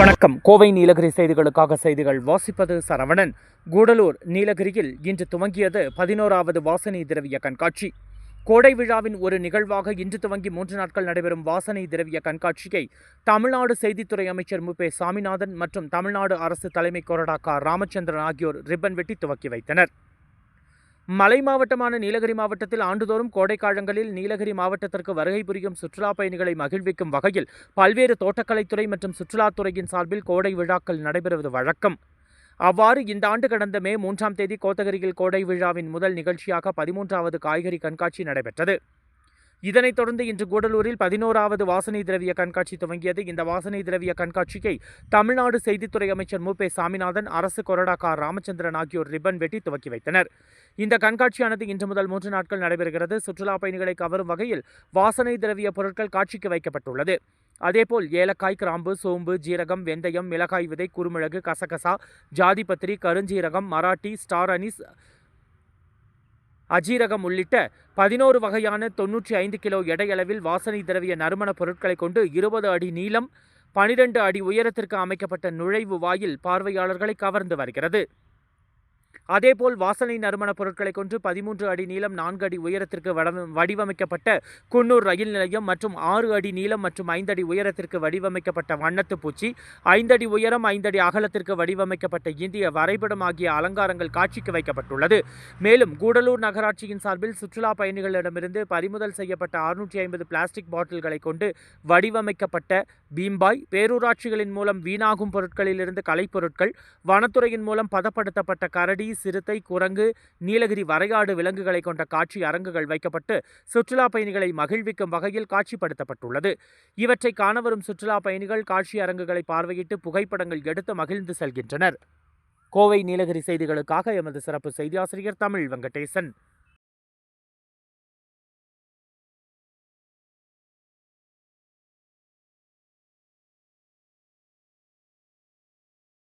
வணக்கம். கோவை நீலகிரி செய்திகளுக்காக செய்திகள் வாசிப்பது சரவணன். கூடலூர் நீலகிரியில் இன்று துவங்கியது பதினோராவது வாசனை திரவிய கண்காட்சி. கோடை விழாவின் ஒரு நிகழ்வாக இன்று துவங்கி மூன்று நாட்கள் நடைபெறும் வாசனை திரவிய கண்காட்சியை தமிழ்நாடு செய்தித்துறை அமைச்சர் மு. சாமிநாதன் மற்றும் தமிழ்நாடு அரசு தலைமை கொறடா ராமச்சந்திரன் ஆகியோர் ரிப்பன் வெட்டி துவக்கி வைத்தனர். மலை மாவட்டமான நீலகிரி மாவட்டத்தில் ஆண்டுதோறும் கோடைக்காலங்களில் நீலகிரி மாவட்டத்திற்கு வருகை புரியும் சுற்றுலா பயணிகளை மகிழ்விக்கும் வகையில் பல்வேறு தோட்டக்கலைத்துறை மற்றும் சுற்றுலாத்துறையின் சார்பில் கோடை விழாக்கள் நடைபெறுவது வழக்கம். அவ்வாறு இந்த ஆண்டு கடந்த மே மூன்றாம் தேதி கோத்தகிரியில் கோடை விழாவின் முதல் நிகழ்ச்சியாக பதிமூன்றாவது காய்கறி கண்காட்சி நடைபெற்றது. இதனைத் தொடர்ந்து இன்று கூடலூரில் பதினோராவது வாசனை திரவிய கண்காட்சி துவங்கியது. இந்த வாசனை திரவிய கண்காட்சியை தமிழ்நாடு செய்தித்துறை அமைச்சர் மு. சாமிநாதன் அரசு கொறடா கா ராமச்சந்திரன் ஆகியோர் ரிப்பன் வெட்டி துவக்கி வைத்தனர். இந்த கண்காட்சியானது இன்று முதல் மூன்று நாட்கள் நடைபெறுகிறது. சுற்றுலா பயணிகளை கவரும் வகையில் வாசனை திரவிய பொருட்கள் காட்சிக்கு வைக்கப்பட்டுள்ளது. அதேபோல் ஏலக்காய் கிராம்பு சோம்பு ஜீரகம் வெந்தயம் மிளகாய் விதை குறுமிளகு கசகசா ஜாதிபத்திரி கருஞ்சீரகம் மராட்டி ஸ்டார் அனிஸ் அஜீரகம் உள்ளிட்ட பதினோரு வகையான தொன்னூற்றி ஐந்து கிலோ எடையளவில் வாசனை திரவிய நறுமணப் பொருட்களை கொண்டு இருபது அடி நீளம் பனிரெண்டு அடி உயரத்திற்கு அமைக்கப்பட்ட நுழைவு வாயில் பார்வையாளர்களை கவர்ந்து வருகிறது. அதேபோல் வாசனை நறுமணப் பொருட்களை கொண்டு பதிமூன்று அடி நீளம் நான்கு அடி உயரத்திற்கு வடிவமைக்கப்பட்ட குன்னூர் ரயில் நிலையம் மற்றும் ஆறு அடி நீளம் மற்றும் ஐந்தடி உயரத்திற்கு வடிவமைக்கப்பட்ட வண்ணத்து பூச்சி ஐந்தடி உயரம் ஐந்தடி அகலத்திற்கு வடிவமைக்கப்பட்ட இந்திய வரைபடம் ஆகிய அலங்காரங்கள் காட்சிக்கு வைக்கப்பட்டுள்ளது. மேலும் கூடலூர் நகராட்சியின் சார்பில் சுற்றுலா பயணிகளிடமிருந்து பறிமுதல் செய்யப்பட்ட அறுநூற்றி ஐம்பது பிளாஸ்டிக் பாட்டில்களை கொண்டு வடிவமைக்கப்பட்ட பீம்பாய் பேரூராட்சிகளின் மூலம் வீணாகும் பொருட்களிலிருந்து கலைப்பொருட்கள் வனத்துறையின் மூலம் பதப்படுத்தப்பட்ட கரடி சிறுத்தை குரங்கு நீலகிரி வரையாடு விலங்குகளை கொண்ட காட்சி அரங்குகள் வைக்கப்பட்டு சுற்றுலா பயணிகளை மகிழ்விக்கும் வகையில் காட்சிப்படுத்தப்பட்டுள்ளது. இவற்றை காணவரும் சுற்றுலா பயணிகள் காட்சி அரங்குகளை பார்வையிட்டு புகைப்படங்கள் எடுத்து மகிழ்ந்து செல்கின்றனர். கோவை நீலகிரி செய்திகளுக்காக எமது சிறப்பு செய்தியாசிரியர் தமிழ் வெங்கடேசன்.